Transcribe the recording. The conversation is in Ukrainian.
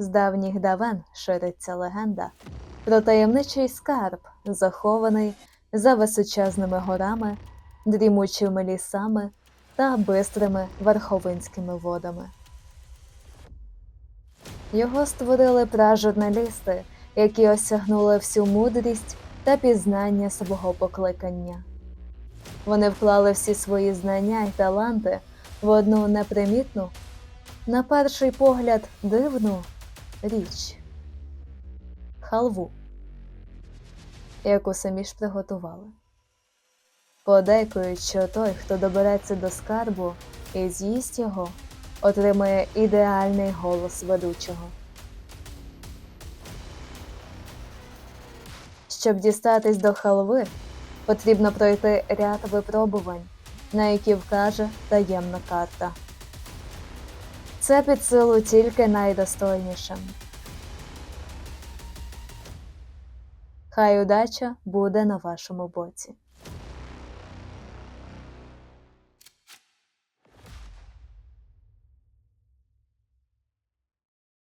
З давніх давен шириться легенда про таємничий скарб, захований за височезними горами, дрімучими лісами та бистрими верховинськими водами. Його створили пражурналісти, які осягнули всю мудрість та пізнання свого покликання. Вони вклали всі свої знання й таланти в одну непримітну, на перший погляд, дивну річ халву, яку самі ж приготували. Подейкують, що той, хто добереться до скарбу і з'їсть його, отримає ідеальний голос ведучого. Щоб дістатись до халви, потрібно пройти ряд випробувань, на які вкаже таємна карта. Це під силу тільки найдостойнішим. Хай удача буде на вашому боці.